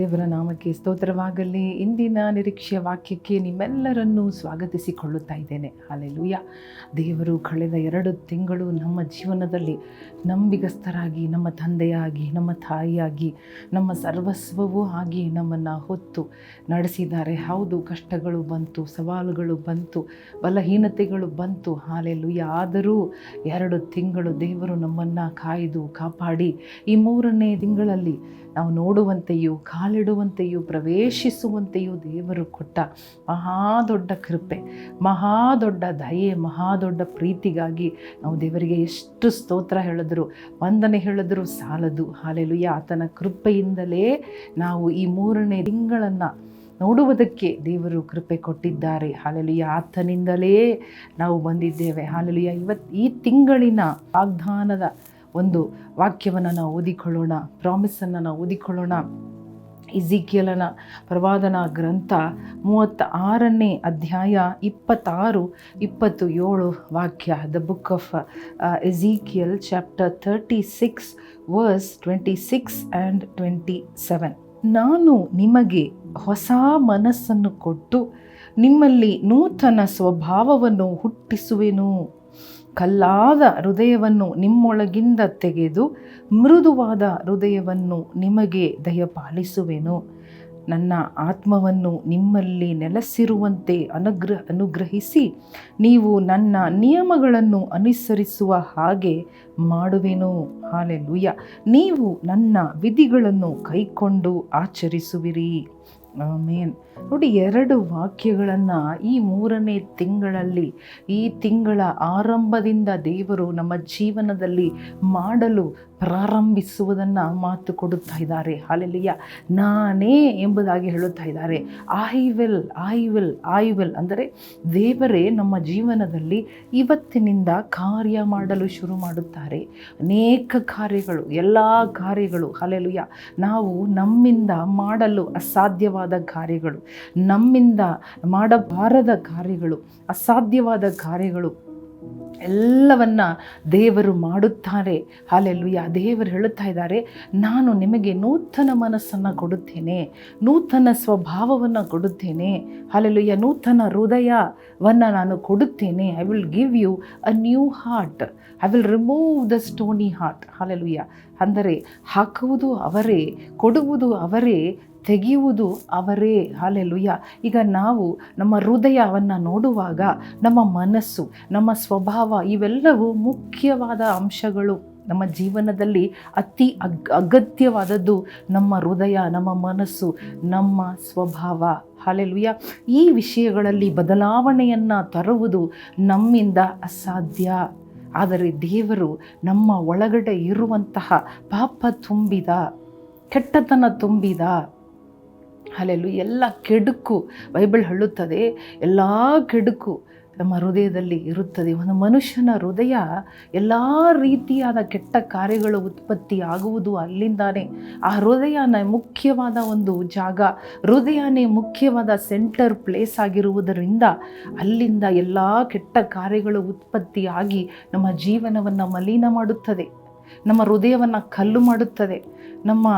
ದೇವರ ನಾಮಕ್ಕೆ ಸ್ತೋತ್ರವಾಗಲಿ. ಇಂದಿನ ನಿರೀಕ್ಷೆಯ ವಾಕ್ಯಕ್ಕೆ ನಿಮ್ಮೆಲ್ಲರನ್ನೂ ಸ್ವಾಗತಿಸಿಕೊಳ್ಳುತ್ತಾ ಇದ್ದೇನೆ. ಹಾಲೆಲೂಯ. ದೇವರು ಕಳೆದ ಎರಡು ತಿಂಗಳು ನಮ್ಮ ಜೀವನದಲ್ಲಿ ನಂಬಿಗಸ್ತರಾಗಿ ನಮ್ಮ ತಂದೆಯಾಗಿ, ನಮ್ಮ ತಾಯಿಯಾಗಿ, ನಮ್ಮ ಸರ್ವಸ್ವವೂ ಆಗಿ ನಮ್ಮನ್ನು ಹೊತ್ತು ನಡೆಸಿದ್ದಾರೆ. ಹೌದು, ಕಷ್ಟಗಳು ಬಂತು, ಸವಾಲುಗಳು ಬಂತು, ಬಲಹೀನತೆಗಳು ಬಂತು. ಹಾಲೆಲೂಯ. ಆದರೂ ಎರಡು ತಿಂಗಳು ದೇವರು ನಮ್ಮನ್ನು ಕಾಯ್ದು ಕಾಪಾಡಿ, ಈ ಮೂರನೇ ತಿಂಗಳಲ್ಲಿ ನಾವು ನೋಡುವಂತೆಯೂ ಕಾಲಿಡುವಂತೆಯೂ ಪ್ರವೇಶಿಸುವಂತೆಯೂ ದೇವರು ಕೊಟ್ಟ ಮಹಾ ದೊಡ್ಡ ಕೃಪೆ, ಮಹಾ ದೊಡ್ಡ ದಯೆ, ಮಹಾ ದೊಡ್ಡ ಪ್ರೀತಿಗಾಗಿ ನಾವು ದೇವರಿಗೆ ಎಷ್ಟು ಸ್ತೋತ್ರ ಹೇಳಿದ್ರು, ವಂದನೆ ಹೇಳಿದ್ರು ಸಾಲದು. ಹಾಲೆಲುಯ್ಯ. ಆತನ ಕೃಪೆಯಿಂದಲೇ ನಾವು ಈ ಮೂರನೇ ತಿಂಗಳನ್ನು ನೋಡುವುದಕ್ಕೆ ದೇವರು ಕೃಪೆ ಕೊಟ್ಟಿದ್ದಾರೆ. ಹಾಲೆಲುಯ್ಯ. ಆತನಿಂದಲೇ ನಾವು ಬಂದಿದ್ದೇವೆ. ಹಾಲೆಲುಯ್ಯ. ಇವತ್ತು ಈ ತಿಂಗಳಿನ ವಾಗ್ದಾನದ ಒಂದು ವಾಕ್ಯವನ್ನು ನಾವು ಓದಿಕೊಳ್ಳೋಣ ಪ್ರಾಮಿಸನ್ನು ನಾವು ಓದಿಕೊಳ್ಳೋಣ. ಇಜಿಕಿಯಲನ ಪ್ರವಾದನ ಗ್ರಂಥ ಮೂವತ್ತ ಆರನೇ ಅಧ್ಯಾಯ ಇಪ್ಪತ್ತಾರು ಇಪ್ಪತ್ತು ಏಳು ವಾಕ್ಯ. The book of Ezekiel chapter thirty six verse twenty six and twenty seven ನಾನು ನಿಮಗೆ ಹೊಸ ಮನಸ್ಸನ್ನು ಕೊಟ್ಟು ನಿಮ್ಮಲ್ಲಿ ನೂತನ ಸ್ವಭಾವವನ್ನು ಹುಟ್ಟಿಸುವೆನು. ಕಲ್ಲಾದ ಹೃದಯವನ್ನು ನಿಮ್ಮೊಳಗಿಂದ ತೆಗೆದು ಮೃದುವಾದ ಹೃದಯವನ್ನು ನಿಮಗೆ ದಯಪಾಲಿಸುವೆನು. ನನ್ನ ಆತ್ಮವನ್ನು ನಿಮ್ಮಲ್ಲಿ ನೆಲೆಸಿರುವಂತೆ ಅನುಗ್ರಹ, ಅನುಗ್ರಹಿಸಿ ನೀವು ನನ್ನ ನಿಯಮಗಳನ್ನು ಅನುಸರಿಸುವ ಹಾಗೆ ಮಾಡುವೆನು. ಹಾಲೆಲುಯ್ಯ ನೀವು ನನ್ನ ವಿಧಿಗಳನ್ನು ಕೈಕೊಂಡು ಆಚರಿಸುವಿರಿ. ಮೇನ್ ನೋಡಿ, ಎರಡು ವಾಕ್ಯಗಳನ್ನು ಈ ಮೂರನೇ ತಿಂಗಳಲ್ಲಿ, ಈ ತಿಂಗಳ ಆರಂಭದಿಂದ ದೇವರು ನಮ್ಮ ಜೀವನದಲ್ಲಿ ಮಾಡಲು ಪ್ರಾರಂಭಿಸುವುದನ್ನು ಮಾತು ಕೊಡುತ್ತಾ ಇದ್ದಾರೆ. ಅಲ್ಲಿಯ ನಾನೇ ಎಂಬುದಾಗಿ ಹೇಳುತ್ತಾ ಇದ್ದಾರೆ. I will I will I will ಅಂದರೆ ದೇವರೇ ನಮ್ಮ ಜೀವನದಲ್ಲಿ ಇವತ್ತಿನಿಂದ ಕಾರ್ಯ ಮಾಡಲು ಶುರು ಮಾಡುತ್ತಾರೆ. ಅನೇಕ ಕಾರ್ಯಗಳು, ಎಲ್ಲ ಕಾರ್ಯಗಳು, ಹಾಲೆಲುಯ್ಯ, ನಾವು ನಮ್ಮಿಂದ ಮಾಡಲು ಅಸಾಧ್ಯವಾದ ಕಾರ್ಯಗಳು, ನಮ್ಮಿಂದ ಮಾಡಬಾರದ ಕಾರ್ಯಗಳು, ಅಸಾಧ್ಯವಾದ ಕಾರ್ಯಗಳು ಎಲ್ಲವನ್ನ ದೇವರು ಮಾಡುತ್ತಾರೆ. ಹಾಲೆಲ್ಲುಯ್ಯ ದೇವರು ಹೇಳುತ್ತಾ ಇದ್ದಾರೆ, ನಾನು ನಿಮಗೆ ನೂತನ ಮನಸ್ಸನ್ನು ಕೊಡುತ್ತೇನೆ, ನೂತನ ಸ್ವಭಾವವನ್ನು ಕೊಡುತ್ತೇನೆ. ಹಾಲೆಲ್ಲುಯ್ಯ ನೂತನ ಹೃದಯವನ್ನು ನಾನು ಕೊಡುತ್ತೇನೆ. I will give you a new heart I will remove the stony heart hallelujah ಅಂದರೆ ಹಾಕುವುದು ಅವರೇ, ಕೊಡುವುದು ಅವರೇ ತೆಗೆಯುವುದು ಅವರೇ. ಹಾಲೆಲುಯ್ಯ. ಈಗ ನಾವು ನಮ್ಮ ಹೃದಯವನ್ನು ನೋಡುವಾಗ ನಮ್ಮ ಮನಸ್ಸು, ನಮ್ಮ ಸ್ವಭಾವ ಇವೆಲ್ಲವೂ ಮುಖ್ಯವಾದ ಅಂಶಗಳು. ನಮ್ಮ ಜೀವನದಲ್ಲಿ ಅತಿ ಅಗ್, ಅಗತ್ಯವಾದದ್ದು ನಮ್ಮ ಹೃದಯ, ನಮ್ಮ ಮನಸ್ಸು, ನಮ್ಮ ಸ್ವಭಾವ. ಹಾಲೆಲುಯ್ಯ. ಈ ವಿಷಯಗಳಲ್ಲಿ ಬದಲಾವಣೆಯನ್ನು ತರುವುದು ನಮ್ಮಿಂದ ಅಸಾಧ್ಯ. ಆದರೆ ದೇವರು ನಮ್ಮ ಒಳಗಡೆ ಇರುವಂತಹ ಪಾಪ ತುಂಬಿದ, ಕೆಟ್ಟತನ ತುಂಬಿದ ಅಲ್ಲೆಲ್ಲೂ ಎಲ್ಲ ಕೆಡುಕು ಬೈಬಲ್ ಹೇಳುತ್ತದೆ, ಎಲ್ಲ ಕೆಡುಕು ನಮ್ಮ ಹೃದಯದಲ್ಲಿ ಇರುತ್ತದೆ. ಒಂದು ಮನುಷ್ಯನ ಹೃದಯ ಎಲ್ಲ ರೀತಿಯಾದ ಕೆಟ್ಟ ಕಾರ್ಯಗಳು ಉತ್ಪತ್ತಿ ಆಗುವುದು ಅಲ್ಲಿಂದಾನೇ. ಆ ಹೃದಯನ ಮುಖ್ಯವಾದ ಒಂದು ಜಾಗ, ಹೃದಯನೇ ಮುಖ್ಯವಾದ ಸೆಂಟರ್ ಪ್ಲೇಸ್ ಆಗಿರುವುದರಿಂದ ಅಲ್ಲಿಂದ ಎಲ್ಲ ಕೆಟ್ಟ ಕಾರ್ಯಗಳು ಉತ್ಪತ್ತಿಯಾಗಿ ನಮ್ಮ ಜೀವನವನ್ನು ಮಲಿನ ಮಾಡುತ್ತದೆ. ನಮ್ಮ ಹೃದಯವನ್ನು ಕಲ್ಲು ಮಾಡುತ್ತದೆ, ನಮ್ಮ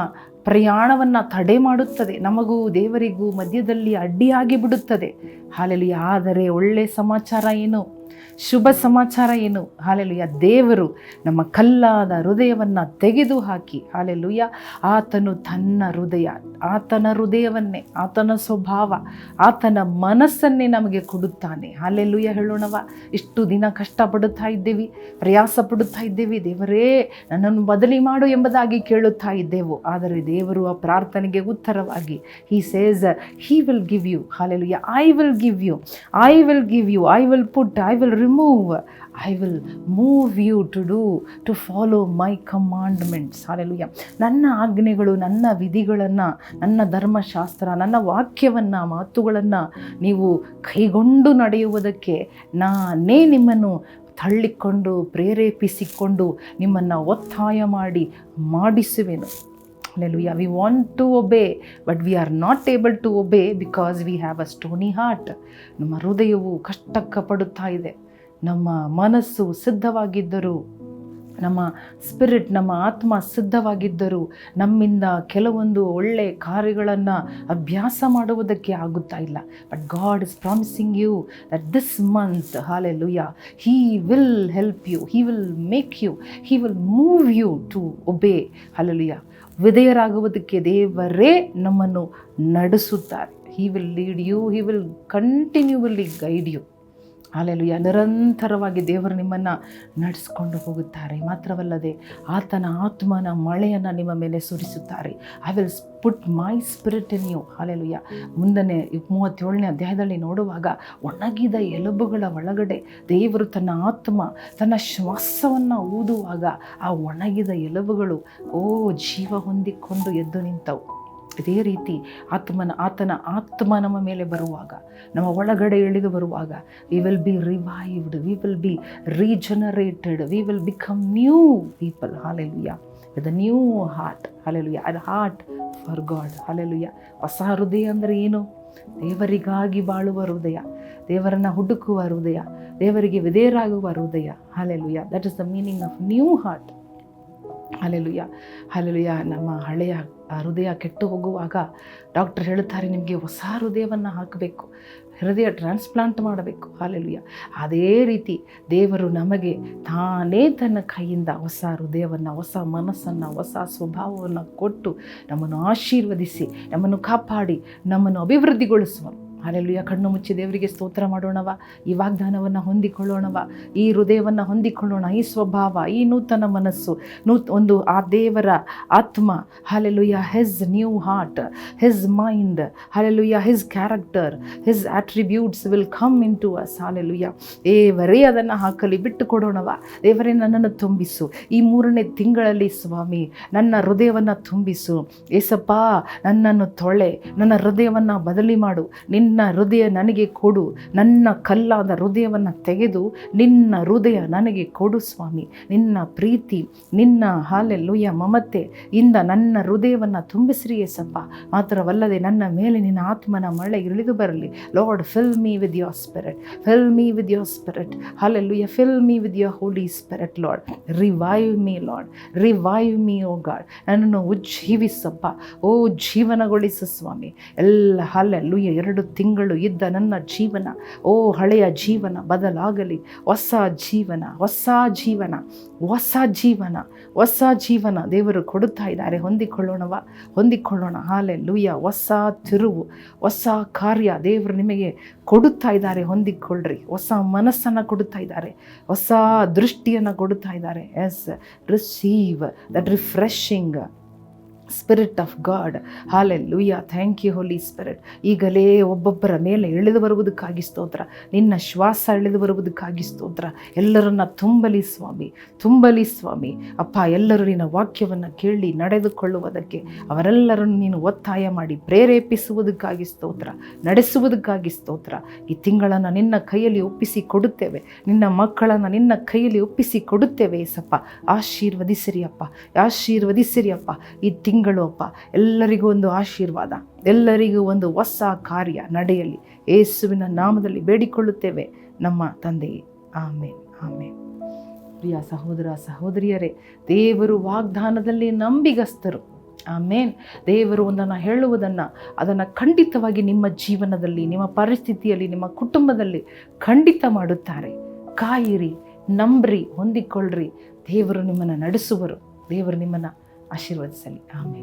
ಪ್ರಯಾಣವನ್ನು ತಡೆ ಮಾಡುತ್ತದೆ, ನಮಗೂ ದೇವರಿಗೂ ಮಧ್ಯದಲ್ಲಿ ಅಡ್ಡಿಯಾಗಿ ಬಿಡುತ್ತದೆ. ಹಾಲಲ್ಲಿ ಆದರೆ ಒಳ್ಳೆಯ ಸಮಾಚಾರ ಏನು? ಶುಭ ಸಮಾಚಾರ ಏನು? ಹಾಲೆಲುಯ್ಯ. ದೇವರು ನಮ್ಮ ಕಲ್ಲಾದ ಹೃದಯವನ್ನು ತೆಗೆದು ಹಾಕಿ. ಹಾಲೆಲುಯ್ಯ. ಆತನು ತನ್ನ ಹೃದಯ, ಆತನ ಹೃದಯವನ್ನೇ, ಆತನ ಸ್ವಭಾವ, ಆತನ ಮನಸ್ಸನ್ನೇ ನಮಗೆ ಕೊಡುತ್ತಾನೆ. ಹಾಲೆಲುಯ್ಯ ಹೇಳೋಣವ ಇಷ್ಟು ದಿನ ಕಷ್ಟಪಡುತ್ತಾ ಇದ್ದೇವೆ ಪ್ರಯಾಸ ಪಡುತ್ತಾ ಇದ್ದೇವೆ. ದೇವರೇ, ನನ್ನನ್ನು ಬದಲಿ ಮಾಡು ಎಂಬುದಾಗಿ ಕೇಳುತ್ತಾ ಇದ್ದೆವು. ಆದರೆ ದೇವರು ಆ ಪ್ರಾರ್ಥನೆಗೆ ಉತ್ತರವಾಗಿ he says he will give you hallelujah. I will give you I will give you I will put I will remove I will move you to do to follow my commandments hallelujah ನನ್ನ ಆಜ್ಞೆಗಳು ನನ್ನ ವಿಧಿಗಳನ್ನು ನನ್ನ ಧರ್ಮಶಾಸ್ತ್ರ ನನ್ನ ವಾಕ್ಯವನ್ನು ಮಾತುಗಳನ್ನು ನೀವು ಕೈಗೊಂಡು ನಡೆಯುವುದಕ್ಕೆ ನಾನೇ ನಿಮ್ಮನ್ನು ತಳ್ಳಿಕೊಂಡು ಪ್ರೇರೇಪಿಸಿಕೊಂಡು ನಿಮ್ಮನ್ನು ಒತ್ತಾಯ ಮಾಡಿ ಮಾಡಿಸುವೆನು. Hallelujah. We want to obey, but we are not able to obey because we have a stony heart. ನಮ್ಮ ಹೃದಯವು ಕಷ್ಟಕ್ಕೆ ಪಡುತ್ತಾ ಇದೆ. ನಮ್ಮ ಮನಸ್ಸು ಸಿದ್ಧವಾಗಿದ್ದರೂ, ನಮ್ಮ ಸ್ಪಿರಿಟ್ ನಮ್ಮ ಆತ್ಮ ಸಿದ್ಧವಾಗಿದ್ದರೂ ನಮ್ಮಿಂದ ಕೆಲವೊಂದು ಒಳ್ಳೆ ಕಾರ್ಯಗಳನ್ನು ಅಭ್ಯಾಸ ಮಾಡುವುದಕ್ಕೆ ಆಗುತ್ತಾ ಇಲ್ಲ. But God is promising you that this month hallelujah he will help you he will make you he will move you to obey hallelujah ವಿಧೇಯರಾಗುವುದಕ್ಕೆ ದೇವರೇ ನಮ್ಮನ್ನು ನಡೆಸುತ್ತಾರೆ. He will lead you he will continuously guide you alleluia ನಿರಂತರವಾಗಿ ದೇವರು ನಿಮ್ಮನ್ನು ನಡೆಸ್ಕೊಂಡು ಹೋಗುತ್ತಾರೆ. ಮಾತ್ರವಲ್ಲದೆ ಆತನ ಆತ್ಮನ ಮಳೆಯನ್ನು ನಿಮ್ಮ ಮೇಲೆ ಸುರಿಸುತ್ತಾರೆ. I will put my spirit in you hallelujah. ಮುಂದನೆ ಮೂವತ್ತೇಳನೇ ಅಧ್ಯಾಯದಲ್ಲಿ ನೋಡುವಾಗ ಒಣಗಿದ ಎಲುಬುಗಳ ಒಳಗಡೆ ದೇವರು ತನ್ನ ಆತ್ಮ, ತನ್ನ ಶ್ವಾಸವನ್ನು ಊದುವಾಗ ಆ ಒಣಗಿದ ಎಲುಬುಗಳು, ಓ, ಜೀವ ಹೊಂದಿಕೊಂಡು ಎದ್ದು ನಿಂತವು. ಇದೇ ರೀತಿ ಆತ್ಮನ, ಆತನ ಆತ್ಮ ನಮ್ಮ ಮೇಲೆ ಬರುವಾಗ, ನಮ್ಮ ಒಳಗಡೆ ಇಳಿದು ಬರುವಾಗ we will be revived we will be regenerated we will become new people hallelujah with new heart hallelujah ಅದು ಹಾರ್ಟ್ ಫಾರ್ ಗಾಡ್ ಹಾಲೆಲುಯ್ಯ ಹೊಸ ಹೃದಯ ಅಂದರೆ ಏನು? ದೇವರಿಗಾಗಿ ಬಾಳುವ ಹೃದಯ, ದೇವರನ್ನು ಹುಡುಕುವ ಹೃದಯ, ದೇವರಿಗೆ ವಿಧೇಯರಾಗುವ ಹೃದಯ. Hallelujah that is the meaning of new heart hallelujah hallelujah ನಮ್ಮ ಹಳೆಯ ಹೃದಯ ಕೆಟ್ಟು ಹೋಗುವಾಗ ಡಾಕ್ಟರ್ ಹೇಳುತ್ತಾರೆ, ನಿಮಗೆ ಹೊಸ ಹೃದಯವನ್ನು ಹಾಕಬೇಕು, ಹೃದಯ ಟ್ರಾನ್ಸ್ಪ್ಲಾಂಟ್ ಮಾಡಬೇಕು. ಹಾಲೆಲುಯ್ಯ. ಅದೇ ರೀತಿ ದೇವರು ನಮಗೆ ತಾನೇ ತನ್ನ ಕೈಯಿಂದ ಹೊಸ ಹೃದಯವನ್ನು, ಹೊಸ ಮನಸ್ಸನ್ನು, ಹೊಸ ಸ್ವಭಾವವನ್ನು ಕೊಟ್ಟು ನಮ್ಮನ್ನು ಆಶೀರ್ವದಿಸಿ, ನಮ್ಮನ್ನು ಕಾಪಾಡಿ, ನಮ್ಮನ್ನು ಅಭಿವೃದ್ಧಿಗೊಳಿಸುವ ಅಲ್ಲೆಲ್ಲುಯ ಕಣ್ಣು ಮುಚ್ಚಿ ದೇವರಿಗೆ ಸ್ತೋತ್ರ ಮಾಡೋಣವ. ಈ ವಾಗ್ದಾನವನ್ನು ಹೊಂದಿಕೊಳ್ಳೋಣವ. ಈ ಹೃದಯವನ್ನು ಹೊಂದಿಕೊಳ್ಳೋಣ. ಈ ಸ್ವಭಾವ, ಈ ನೂತನ ಮನಸ್ಸು. ಒಂದು ಆ ದೇವರ ಆತ್ಮ. Hallelujah his new heart his mind hallelujah his character his attributes will come into us ಏ ದೇವರೇ ಅದನ್ನು ಹಾಕಲಿ. ಬಿಟ್ಟು ಕೊಡೋಣವ ದೇವರೇ ನನ್ನನ್ನು ತುಂಬಿಸು. ಈ ಮೂರನೇ ತಿಂಗಳಲ್ಲಿ ಸ್ವಾಮಿ, ನನ್ನ ಹೃದಯವನ್ನು ತುಂಬಿಸು. ಏಸಪ್ಪ, ನನ್ನನ್ನು ತೊಳೆ. ನನ್ನ ಹೃದಯವನ್ನು ಬದಲಿ ಮಾಡು. ನಿನ್ನ ಹೃದಯ ನನಗೆ ಕೊಡು. ನನ್ನ ಕಲ್ಲಾದ ಹೃದಯವನ್ನು ತೆಗೆದು ನಿನ್ನ ಹೃದಯ ನನಗೆ ಕೊಡು ಸ್ವಾಮಿ. ನಿನ್ನ ಪ್ರೀತಿ, ನಿನ್ನ ಹಾಲೆಲ್ಲುಯ್ಯ, ಮಮತೆ ಇಂದ ನನ್ನ ಹೃದಯವನ್ನು ತುಂಬಿಸ್ರಿ ಎಸಪ್ಪ ಮಾತ್ರವಲ್ಲದೆ ನನ್ನ ಮೇಲೆ ನಿನ್ನ ಆತ್ಮನ ಮಳೆ ಇಳಿದು ಬರಲಿ. Lord fill me with your spirit fill me with your spirit hallelujah fill me with your holy spirit Lord revive me Lord revive me oh God ನನ್ನನ್ನು ಉಜ್ಜೀವಿಸಪ್ಪ. ಓ, ಜೀವನಗೊಳಿಸು ಸ್ವಾಮಿ. ಎಲ್ಲ ಹಾಲೆಲ್ಲುಯ್ಯ ಎರಡು ತಿಂಗಳು ಇದ್ದ ನನ್ನ ಜೀವನ. ಓ ಹಳೆಯ ಜೀವನ, ಬದಲಾಗಲಿ. ಹೊಸ ಜೀವನ ಹೊಸ ಜೀವನ ಹೊಸ ಜೀವನ ಹೊಸ ಜೀವನ ದೇವರು ಕೊಡುತ್ತಾ ಇದ್ದಾರೆ. ಹೊಂದಿಕೊಳ್ಳೋಣವ ಹೊಂದಿಕೊಳ್ಳೋಣ. ಹಾಲೆ ಲೂಯ ಹೊಸ ತಿರುವು, ಹೊಸ ಕಾರ್ಯ ದೇವರು ನಿಮಗೆ ಕೊಡುತ್ತಾ ಇದ್ದಾರೆ. ಹೊಂದಿಕೊಳ್ಳ್ರಿ. ಹೊಸ ಮನಸ್ಸನ್ನು ಕೊಡುತ್ತಾ ಇದ್ದಾರೆ. ಹೊಸ ದೃಷ್ಟಿಯನ್ನು ಕೊಡುತ್ತಾ ಇದ್ದಾರೆ. Yes receive that refreshing spirit of God hallelujah thank you Holy Spirit ಈಗಲೇ ಒಬ್ಬೊಬ್ಬರ ಮೇಲೆ ಇಳಿದು ಬರುವುದಕ್ಕಾಗಿ ಸ್ತೋತ್ರ. ನಿನ್ನ ಶ್ವಾಸ ಇಳಿದು ಬರುವುದಕ್ಕಾಗಿ ಸ್ತೋತ್ರ. ಎಲ್ಲರನ್ನ ತುಂಬಲಿ ಸ್ವಾಮಿ ತುಂಬಲಿ ಸ್ವಾಮಿ. ಅಪ್ಪ, ಎಲ್ಲರೂ ನಿನ್ನ ವಾಕ್ಯವನ್ನು ಕೇಳಿ ನಡೆದುಕೊಳ್ಳುವುದಕ್ಕೆ ಅವರೆಲ್ಲರನ್ನು ನೀನು ಒತ್ತಾಯ ಮಾಡಿ ಪ್ರೇರೇಪಿಸುವುದಕ್ಕಾಗಿ ಸ್ತೋತ್ರ, ನಡೆಸುವುದಕ್ಕಾಗಿ ಸ್ತೋತ್ರ. ಈ ತಿಂಗಳನ್ನು ನಿನ್ನ ಕೈಯಲ್ಲಿ ಒಪ್ಪಿಸಿ ಕೊಡುತ್ತೇವೆ. ನಿನ್ನ ಮಕ್ಕಳನ್ನು ನಿನ್ನ ಕೈಯಲ್ಲಿ ಒಪ್ಪಿಸಿ ಕೊಡುತ್ತೇವೆ ಸಪ್ಪ ಆಶೀರ್ವದಿಸಿರಿ ಅಪ್ಪ. ಆಶೀರ್ವದಿಸಿರಿ ಅಪ್ಪ. ಈ ತಿಂಗಳು ಅಪ್ಪ ಎಲ್ಲರಿಗೂ ಒಂದು ಆಶೀರ್ವಾದ, ಎಲ್ಲರಿಗೂ ಒಂದು ಹೊಸ ಕಾರ್ಯ ನಡೆಯಲಿ. ಯೇಸುವಿನ ನಾಮದಲ್ಲಿ ಬೇಡಿಕೊಳ್ಳುತ್ತೇವೆ. ನಮ್ಮ ತಂದೆಯೇ. ಆಮೇನ್. ಆಮೇನ್. ಪ್ರಿಯ ಸಹೋದರ, ಸಹೋದರಿಯರೇ, ದೇವರು ವಾಗ್ದಾನದಲ್ಲಿ ನಂಬಿಗಸ್ತರು. ಆಮೇನ್. ದೇವರು ಒಂದನ್ನು ಹೇಳುವುದನ್ನು, ಅದನ್ನು ಖಂಡಿತವಾಗಿ ನಿಮ್ಮ ಜೀವನದಲ್ಲಿ, ನಿಮ್ಮ ಪರಿಸ್ಥಿತಿಯಲ್ಲಿ, ನಿಮ್ಮ ಕುಟುಂಬದಲ್ಲಿ ಖಂಡಿತ ಮಾಡುತ್ತಾರೆ. ಕಾಯಿರಿ, ನಂಬ್ರಿ, ಹೊಂದಿಕೊಳ್ಳ್ರಿ. ದೇವರು ನಿಮ್ಮನ್ನು ನಡೆಸುವರು. ದೇವರು ನಿಮ್ಮನ್ನು ఆశీర్వదించాలి ఆమె